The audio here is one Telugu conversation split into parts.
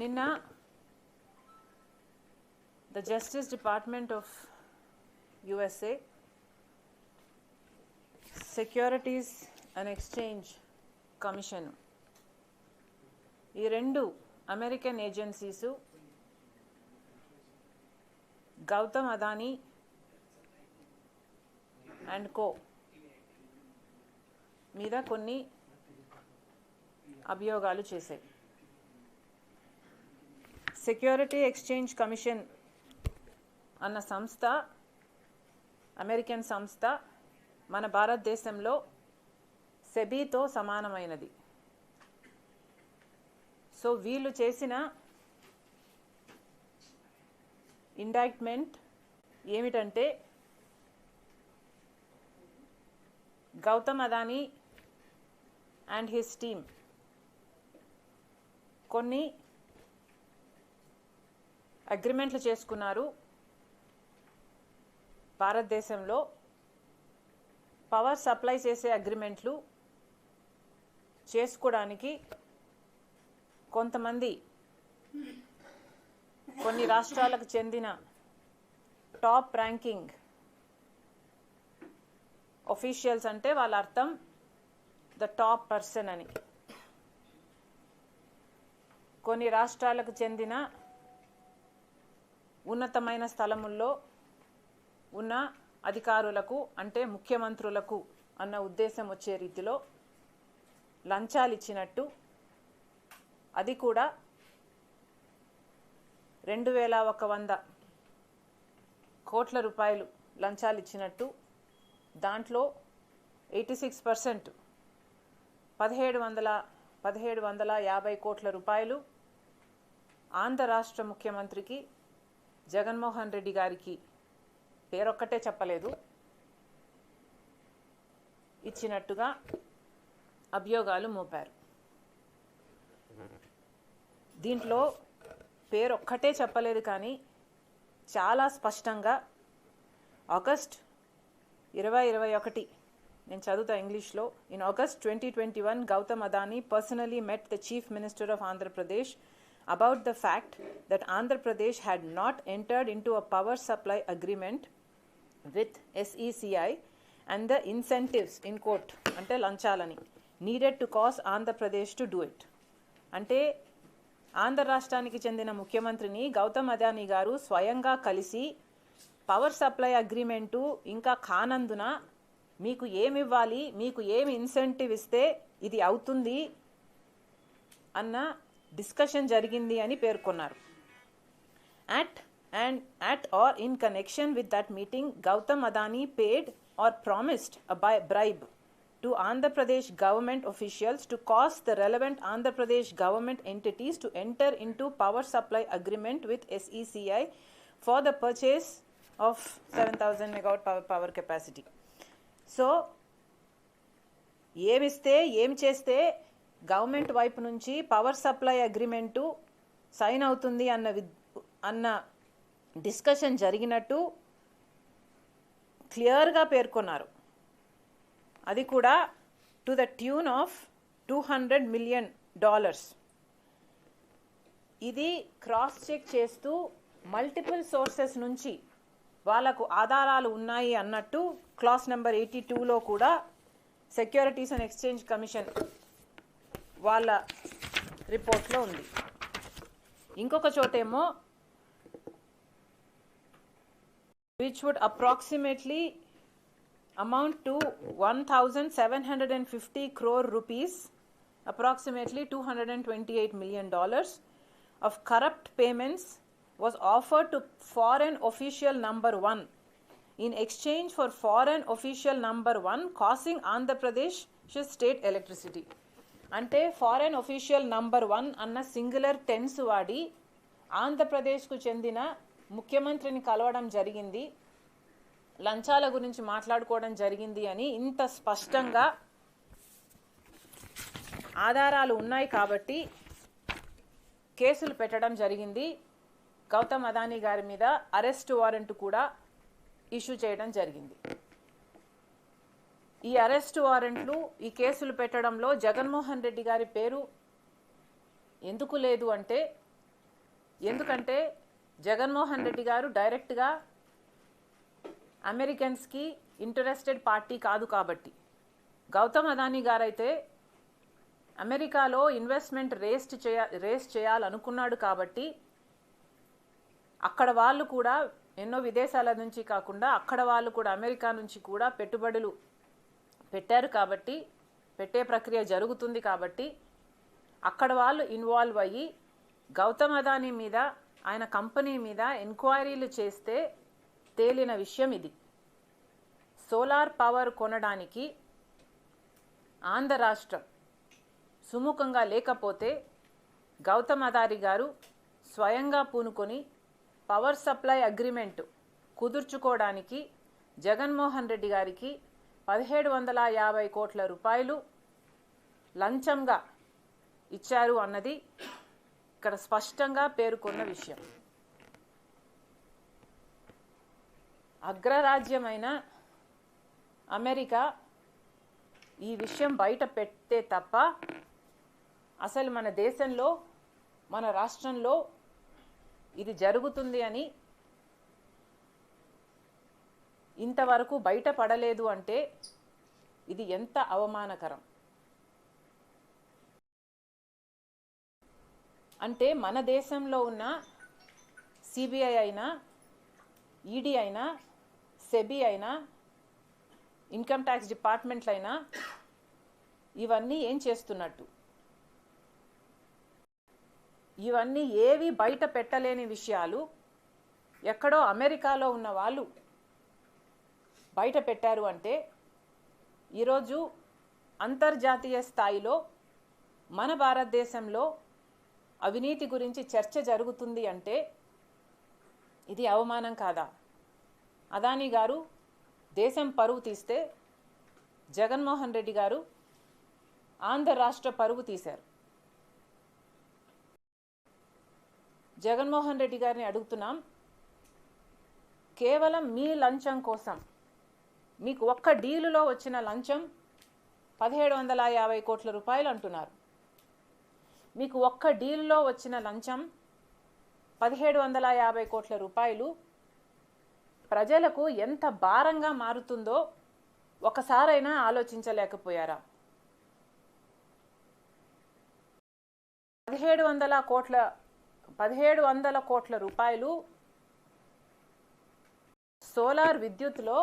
నిన్న the justice department of USA securities and exchange commission ఈ రెండు American agencies Gautam Adani and co మీద కొన్ని అభియోగాలు చేశాయి. సెక్యూరిటీ ఎక్స్చేంజ్ కమిషన్ అన్న సంస్థ అమెరికన్ సంస్థ మన భారతదేశంలో సెబీతో సమానమైనది. సో వీళ్ళు చేసిన ఇండాక్ట్మెంట్ ఏమిటంటే Gautam Adani and his team కొన్ని అగ్రిమెంట్లు చేసుకున్నారు. భారతదేశంలో పవర్ సప్లై చేసే అగ్రిమెంట్లు చేసుకోవడానికి కొంతమంది కొన్ని రాష్ట్రాలకు చెందిన టాప్ ర్యాంకింగ్ ఒఫీషియల్స్ అంటే వాళ్ళ అర్థం ద టాప్ పర్సన్ అని. కొన్ని రాష్ట్రాలకు చెందిన ఉన్నతమైన స్థలముల్లో ఉన్న అధికారులకు అంటే ముఖ్యమంత్రులకు అన్న ఉద్దేశం వచ్చే రీతిలో లంచాలు ఇచ్చినట్టు అది కూడా రెండు వేల ఒక వంద కోట్ల రూపాయలు లంచాలు ఇచ్చినట్టు దాంట్లో ఎయిటీ సిక్స్ పర్సెంట్ పదిహేడు వందల పదిహేడు వందల యాభై కోట్ల రూపాయలు ఆంధ్ర రాష్ట్ర ముఖ్యమంత్రికి జగన్మోహన్ రెడ్డి గారికి పేరొక్కటే చెప్పలేదు. ఇచ్చినట్టుగా అభియోగాలు మోపారు. దీంట్లో పేరొక్కటే చెప్పలేదు కానీ చాలా స్పష్టంగా ఆగస్ట్ ఇరవై ఇరవై ఒకటి నేను చదువుతా ఇంగ్లీష్లో. In August twenty twenty one Gautam Adani personally met the chief minister of Andhra Pradesh about the fact that Andhra Pradesh Pradesh not entered entered into a power supply agreement with SECI and the incentives in court అంటే లంచాలని needed to cause Andhra Pradesh to do it అంటే ఆంధ్ర రాష్ట్రానికి చెందిన ముఖ్యమంత్రిని గౌతమ్ అదానీ గారు స్వయంగా కలిసి పవర్ సప్లై అగ్రిమెంటు ఇంకా కానందున మీకు ఏమి ఇవ్వాలి మీకు ఏమి ఇన్సెంటివ్ ఇస్తే ఇది అవుతుంది అన్న డిస్కషన్ జరిగింది అని పేర్కొన్నారు. At and at or in connection with that meeting Gautam Adani paid or promised by bribe to Andhra Pradesh government officials to cause the relevant Andhra Pradesh government entities to enter into power supply agreement with SECI for the purchase of seven thousand megawatt power power capacity so ఏమిస్తే ఏమి చేస్తే గవర్నమెంట్ వైపు నుంచి పవర్ సప్లై అగ్రిమెంటు సైన్ అవుతుంది అన్న విద్ అన్న డిస్కషన్ జరిగినట్టు క్లియర్గా పేర్కొన్నారు. అది కూడా to the tune of two hundred million dollars. ఇది క్రాస్ చెక్ చేస్తూ మల్టిపుల్ సోర్సెస్ నుంచి వాళ్ళకు ఆధారాలు ఉన్నాయి అన్నట్టు క్లాస్ నెంబర్ ఎయిటీ టూలో కూడా సెక్యూరిటీస్ అండ్ ఎక్స్చేంజ్ కమిషన్ వాళ్ళ రిపోర్ట్లో ఉంది ఇంకొక చోటేమో which would approximately amount to 1750 crore rupees approximately 228 million dollars of corrupt payments was offered to foreign official number 1 in exchange for foreign official number 1 causing andhra pradesh state electricity అంటే ఫారెన్ ఒఫీషియల్ నంబర్ వన్ అన్న సింగులర్ టెన్స్ వాడి ఆంధ్రప్రదేశ్కు చెందిన ముఖ్యమంత్రిని కలవడం జరిగింది. లంచాల గురించి మాట్లాడుకోవడం జరిగింది అని ఇంత స్పష్టంగా ఆధారాలు ఉన్నాయి కాబట్టి కేసులు పెట్టడం జరిగింది. గౌతమ్ అదానీ గారి మీద అరెస్ట్ వారెంట్ కూడా ఇష్యూ చేయడం జరిగింది. ఈ అరెస్ట్ వారెంట్లు ఈ కేసులు పెట్టడంలో జగన్మోహన్ రెడ్డి గారి పేరు ఎందుకు లేదు అంటే ఎందుకంటే జగన్మోహన్ రెడ్డి గారు డైరెక్ట్గా అమెరికన్స్కి ఇంటరెస్టెడ్ పార్టీ కాదు కాబట్టి. గౌతమ్ అదానీ గారైతే అమెరికాలో ఇన్వెస్ట్మెంట్ రేస్ట్ చేయ రేస్ చేయాలనుకున్నాడు కాబట్టి అక్కడ వాళ్ళు కూడా ఎన్నో విదేశాల నుంచి కాకుండా అక్కడ వాళ్ళు కూడా అమెరికా నుంచి కూడా పెట్టుబడులు పెట్టారు కాబట్టి పెట్టే ప్రక్రియ జరుగుతుంది కాబట్టి అక్కడ వాళ్ళు ఇన్వాల్వ్ అయ్యి గౌతమ్ అదానీ మీద ఆయన కంపెనీ మీద ఎంక్వైరీలు చేస్తే తేలిన విషయం ఇది. సోలార్ పవర్ కొనడానికి ఆంధ్ర రాష్ట్రం సుముఖంగా లేకపోతే గౌతమ్ అదారి గారు స్వయంగా పూనుకొని పవర్ సప్లై అగ్రిమెంట్ కుదుర్చుకోవడానికి జగన్మోహన్ రెడ్డి గారికి పదిహేడు వందల యాభై కోట్ల రూపాయలు లంచంగా ఇచ్చారు అన్నది ఇక్కడ స్పష్టంగా పేర్కొన్న విషయం. అగ్రరాజ్యమైన అమెరికా ఈ విషయం బయట పెడితే తప్ప అసలు మన దేశంలో మన రాష్ట్రంలో ఇది జరుగుతుంది అని ఇంతవరకు బయట పడలేదు అంటే ఇది ఎంత అవమానకరం? అంటే మన దేశంలో ఉన్న సిబిఐ అయినా ఈడీ అయినా సెబీ అయినా ఇన్కమ్ ట్యాక్స్ డిపార్ట్మెంట్లైనా ఇవన్నీ ఏం చేస్తున్నట్టు? ఇవన్నీ ఏవి బయట పెట్టలేని విషయాలు. ఎక్కడో అమెరికాలో ఉన్న వాళ్ళు బయట పెట్టారు అంటే ఈరోజు అంతర్జాతీయ స్థాయిలో మన భారతదేశంలో అవినీతి గురించి చర్చ జరుగుతుంది అంటే ఇది అవమానం కాదా? అదానీ గారు దేశం పరువు తీస్తే జగన్మోహన్ రెడ్డి గారు ఆంధ్ర రాష్ట్ర పరువు తీశారు. జగన్మోహన్ రెడ్డి గారిని అడుగుతున్నాం కేవలం మీ లంచం కోసం మీకు ఒక్క డీలులో వచ్చిన లంచం పదిహేడు వందల యాభై కోట్ల రూపాయలు అంటున్నారు. మీకు ఒక్క డీల్లో వచ్చిన లంచం పదిహేడు వందల యాభై కోట్ల రూపాయలు. ప్రజలకు ఎంత భారంగా మారుతుందో ఒకసారైనా ఆలోచించలేకపోయారా? పదిహేడు వందల కోట్ల పదిహేడు వందల కోట్ల రూపాయలు సోలార్ విద్యుత్లో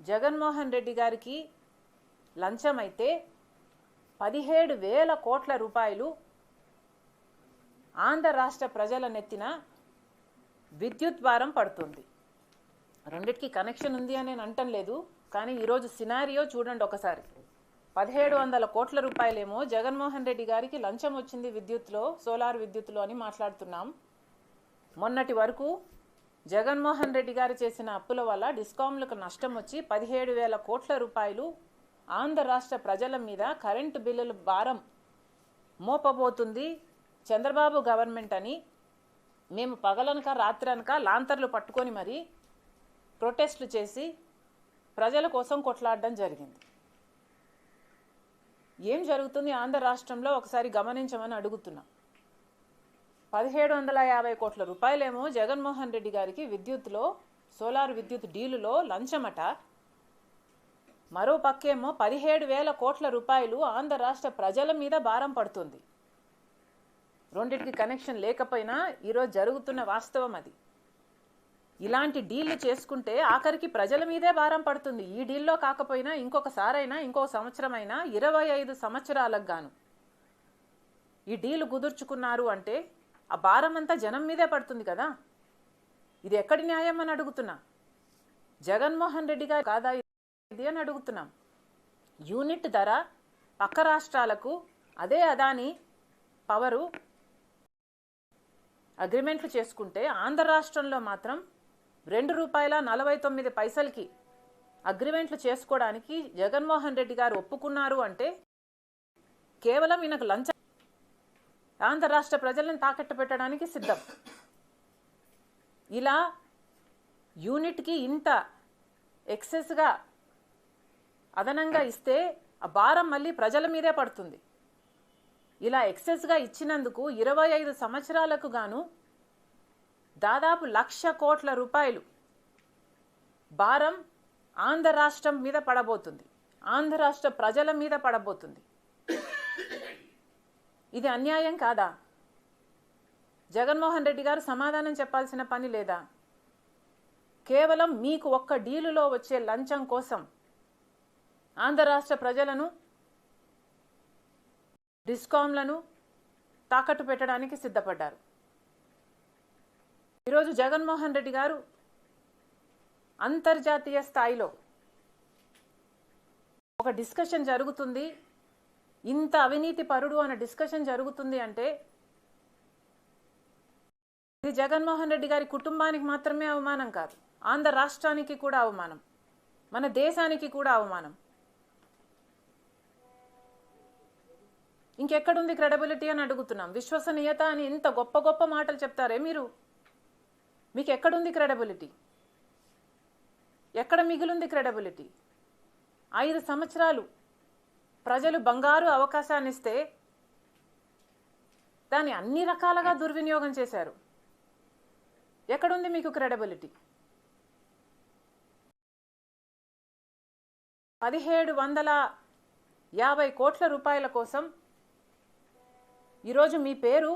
జగన్మోహన్ రెడ్డి గారికి లంచం అయితే పదిహేడు వేల కోట్ల రూపాయలు ఆంధ్ర రాష్ట్ర ప్రజల నెత్తిన విద్యుత్ భారం పడుతుంది. రెండిటికి కనెక్షన్ ఉంది అని నేను అంటం లేదు కానీ ఈరోజు సినారియో చూడండి ఒకసారి. పదిహేడు వందల కోట్ల రూపాయలేమో జగన్మోహన్ రెడ్డి గారికి లంచం వచ్చింది విద్యుత్లో సోలార్ విద్యుత్లో అని మాట్లాడుతున్నాం. మొన్నటి వరకు జగన్మోహన్ రెడ్డి గారు చేసిన అప్పుల వల్ల డిస్కాంలకు నష్టం వచ్చి పదిహేడు వేల కోట్ల రూపాయలు ఆంధ్ర రాష్ట్ర ప్రజల మీద కరెంటు బిల్లుల భారం మోపబోతుంది. చంద్రబాబు గవర్నమెంట్ అని మేము పగలనక రాత్రనక లాంతర్లు పట్టుకొని మరి ప్రొటెస్ట్లు చేసి ప్రజల కోసం కొట్లాడడం జరిగింది. ఏం జరుగుతుంది? ఆంధ్ర రాష్ట్రంలో ఒకసారి గమనించమని అడుగుతున్నా. పదిహేడు వందల యాభై కోట్ల రూపాయలేమో జగన్మోహన్ రెడ్డి గారికి విద్యుత్లో సోలార్ విద్యుత్ డీలులో లంచమట. మరో పక్కేమో పదిహేడు వేల కోట్ల రూపాయలు ఆంధ్ర రాష్ట్ర ప్రజల మీద భారం పడుతుంది. రెండింటికి కనెక్షన్ లేకపోయినా ఈరోజు జరుగుతున్న వాస్తవం అది. ఇలాంటి డీళ్ళు చేసుకుంటే ఆఖరికి ప్రజల మీదే భారం పడుతుంది. ఈ డీల్లో కాకపోయినా ఇంకొకసారైనా ఇంకో సంవత్సరమైనా ఇరవై ఐదు సంవత్సరాలకు గాను. ఈ డీలు కుదుర్చుకున్నారు అంటే ఆ భారం అంతా జనం మీదే పడుతుంది కదా? ఇది ఎక్కడి న్యాయం అని అడుగుతున్నా. జగన్మోహన్ రెడ్డి గారు కాదా ఇది అని అడుగుతున్నాం. యూనిట్ ధర పక్క రాష్ట్రాలకు అదే అదాని పవరు అగ్రిమెంట్లు చేసుకుంటే ఆంధ్ర రాష్ట్రంలో మాత్రం రెండు రూపాయల నలభై తొమ్మిది పైసలకి అగ్రిమెంట్లు చేసుకోవడానికి జగన్మోహన్ రెడ్డి గారు ఒప్పుకున్నారు అంటే కేవలం ఈయనకు లంచం ఆంధ్ర రాష్ట్ర ప్రజలను తాకట్టు పెట్టడానికి సిద్ధం. ఇలా యూనిట్కి ఇంత ఎక్సెస్గా అదనంగా ఇస్తే ఆ భారం మళ్ళీ ప్రజల మీదే పడుతుంది. ఇలా ఎక్సెస్గా ఇచ్చినందుకు ఇరవై ఐదు సంవత్సరాలకు గాను దాదాపు లక్ష కోట్ల రూపాయలు భారం ఆంధ్ర రాష్ట్రం మీద పడబోతుంది. ఆంధ్ర రాష్ట్ర ప్రజల మీద పడబోతుంది. ఇది అన్యాయం కాదా? జగన్మోహన్ రెడ్డి గారు సమాధానం చెప్పాల్సిన పని లేదా? కేవలం మీకు ఒక్క డీలులో వచ్చే లంచం కోసం ఆంధ్ర రాష్ట్ర ప్రజలను డిస్కాంలను తాకట్టు పెట్టడానికి సిద్ధపడ్డారు. ఈరోజు జగన్మోహన్ రెడ్డి గారు అంతర్జాతీయ స్థాయిలో ఒక డిస్కషన్ జరుగుతుంది. ఇంత అవినీతి పరుడు అనే డిస్కషన్ జరుగుతుంది అంటే ఇది జగన్మోహన్ రెడ్డి గారి కుటుంబానికి మాత్రమే అవమానం కాదు. ఆంధ్ర రాష్ట్రానికి కూడా అవమానం. మన దేశానికి కూడా అవమానం. ఇంకెక్కడుంది క్రెడబిలిటీ అని అడుగుతున్నాం. విశ్వసనీయత అని ఇంత గొప్ప గొప్ప మాటలు చెప్తారే మీరు? మీకు ఎక్కడుంది క్రెడబిలిటీ? ఎక్కడ మిగిలింది క్రెడబిలిటీ? ఐదు సంవత్సరాలు ప్రజలు బంగారు అవకాశాన్ని ఇస్తే దాన్ని అన్ని రకాలుగా దుర్వినియోగం చేశారు. ఎక్కడుంది మీకు క్రెడబిలిటీ? పదిహేడు వందల యాభై కోట్ల రూపాయల కోసం ఈరోజు మీ పేరు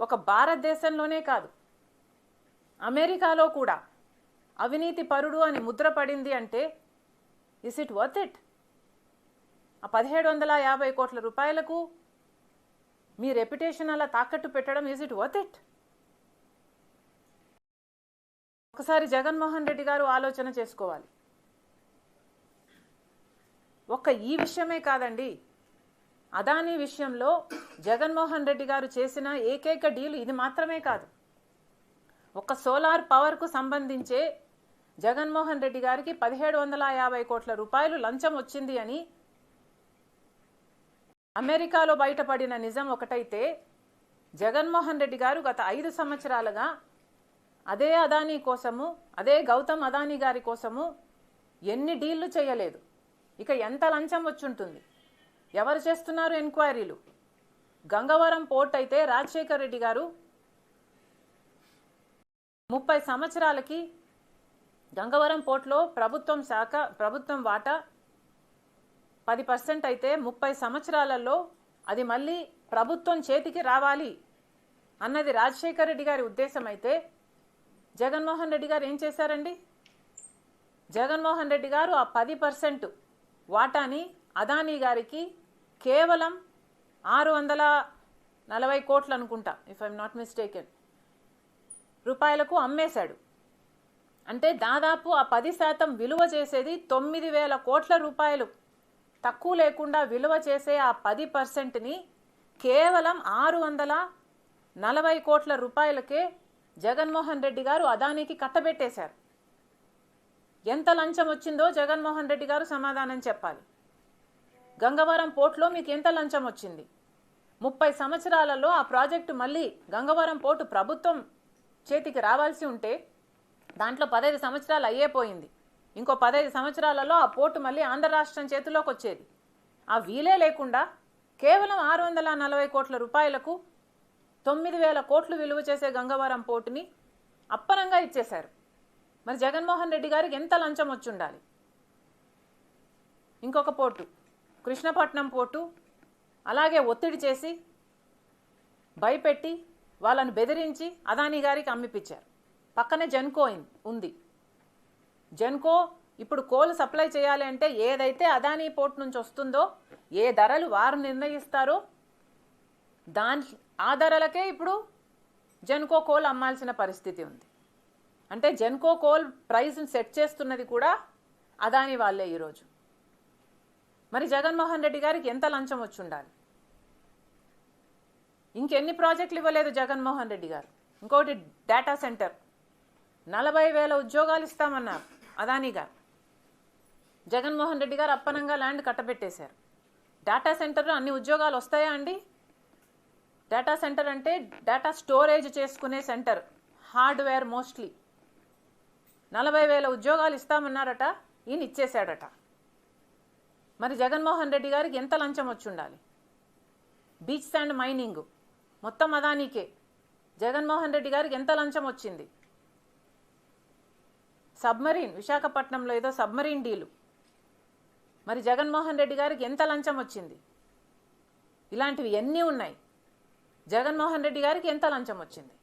ఒక భారతదేశంలోనే కాదు అమెరికాలో కూడా. అవినీతి పరుడు అని ముద్ర పడింది అంటే ఇస్ ఇట్ వర్త్ ఇట్ ఆ పదిహేడు వందల యాభై కోట్ల రూపాయలకు మీ రెప్యుటేషన్ అలా తాకట్టు పెట్టడం ఈజ్ ఇట్ వర్త్ ఇట్ ఒకసారి జగన్మోహన్ రెడ్డి గారు ఆలోచన చేసుకోవాలి. ఒక్క ఈ విషయమే కాదండి. అదానీ విషయంలో జగన్మోహన్ రెడ్డి గారు చేసిన ఏకైక డీల్ ఇది మాత్రమే కాదు. ఒక సోలార్ పవర్కు సంబంధించే జగన్మోహన్ రెడ్డి గారికి పదిహేడు వందల యాభై కోట్ల రూపాయలు లంచం వచ్చింది అని అమెరికాలో బయటపడిన నిజం ఒకటైతే జగన్మోహన్ రెడ్డి గారు గత ఐదు సంవత్సరాలుగా అదే అదానీ కోసము అదే గౌతమ్ అదానీ గారి కోసము ఎన్ని డీళ్ళు చేయలేదు. ఇక ఎంత లంచం వచ్చుంటుంది? ఎవరు చేస్తున్నారు ఎంక్వైరీలు? గంగవరం పోర్ట్ అయితే రాజశేఖర్ రెడ్డి గారు ముప్పై సంవత్సరాలకి గంగవరం పోర్ట్లో ప్రభుత్వం శాఖ ప్రభుత్వం వాటా పది పర్సెంట్ అయితే ముప్పై సంవత్సరాలలో అది మళ్ళీ ప్రభుత్వం చేతికి రావాలి అన్నది రాజశేఖర్ రెడ్డి గారి ఉద్దేశం అయితే జగన్మోహన్ రెడ్డి గారు ఏం చేశారండి? జగన్మోహన్ రెడ్డి గారు ఆ పది పర్సెంట్ వాటాని అదానీ గారికి కేవలం ఆరు వందల నలభై కోట్లు అనుకుంటా ఇఫ్ ఐఎమ్ నాట్ మిస్టేకెన్ రూపాయలకు అమ్మేశాడు. అంటే దాదాపు ఆ పది శాతం విలువ చేసేది తొమ్మిది వేల కోట్ల రూపాయలు. తక్కువ లేకుండా విలువ చేసే ఆ పది పర్సెంట్ని కేవలం ఆరు వందల నలభై కోట్ల రూపాయలకే జగన్మోహన్ రెడ్డి గారు అదానికి కట్టబెట్టేశారు. ఎంత లంచం వచ్చిందో జగన్మోహన్ రెడ్డి గారు సమాధానం చెప్పాలి. గంగవరం పోర్టులో మీకు ఎంత లంచం వచ్చింది? ముప్పై సంవత్సరాలలో ఆ ప్రాజెక్టు మళ్ళీ గంగవరం పోర్టు ప్రభుత్వం చేతికి రావాల్సి ఉంటే దాంట్లో పదహైదు సంవత్సరాలు అయ్యేపోయింది ఇంకో పదహైదు సంవత్సరాలలో ఆ పోర్టు మళ్ళీ ఆంధ్ర రాష్ట్రం చేతిలోకి వచ్చేది. ఆ వీలే లేకుండా కేవలం ఆరు వందల నలభై కోట్ల రూపాయలకు తొమ్మిది వేల కోట్లు విలువ చేసే గంగవరం పోర్టుని అప్పనంగా ఇచ్చేశారు. మరి జగన్మోహన్ రెడ్డి గారికి ఎంత లంచం వచ్చి ఉండాలి? ఇంకొక పోర్టు కృష్ణపట్నం పోర్టు అలాగే ఒత్తిడి చేసి భయపెట్టి వాళ్ళని బెదిరించి అదానీ గారికి అమ్మిపించారు. పక్కనే జెన్కో ఉంది. జెన్కో ఇప్పుడు కోల్ సప్లై చేయాలి అంటే ఏదైతే అదానీ పోర్ట్ నుంచి వస్తుందో ఏ ధరలు వారు నిర్ణయిస్తారో దాని ఆ ధరలకే ఇప్పుడు జెన్కో కోల్ అమ్మాల్సిన పరిస్థితి ఉంది. అంటే జెన్కో కోల్ ప్రైస్ని సెట్ చేస్తున్నది కూడా అదాని వాళ్ళే ఈరోజు మరి జగన్మోహన్ రెడ్డి గారికి ఎంత లంచం వచ్చి ఉండాలి ఇంకెన్ని ప్రాజెక్టులు ఇవ్వలేదు జగన్మోహన్ రెడ్డి గారు. ఇంకోటి డేటా సెంటర్ నలభై వేల ఉద్యోగాలు ఇస్తామన్నారు. అదానీ గారు. జగన్మోహన్ రెడ్డి గారు అప్పనంగా ల్యాండ్ కట్టబెట్టేశారు. డేటా సెంటర్లో అన్ని ఉద్యోగాలు వస్తాయా అండి? డేటా సెంటర్ అంటే డేటా స్టోరేజ్ చేసుకునే సెంటర్ హార్డ్వేర్ మోస్ట్లీ. నలభై వేల ఉద్యోగాలు ఇస్తామన్నారట ఈయన ఇచ్చేశాడట మరి జగన్మోహన్ రెడ్డి గారికి ఎంత లంచం వచ్చి ఉండాలి బీచ్ శాండ్ మైనింగ్. మొత్తం అదానికే. జగన్మోహన్ రెడ్డి గారికి ఎంత లంచం వచ్చింది? సబ్మరీన్ విశాఖపట్నంలో ఏదో సబ్మరీన్ డీలు. మరి జగన్మోహన్ రెడ్డి గారికి ఎంత లంచం వచ్చింది? ఇలాంటివి ఎన్ని ఉన్నాయి? జగన్మోహన్ రెడ్డి గారికి ఎంత లంచం వచ్చింది?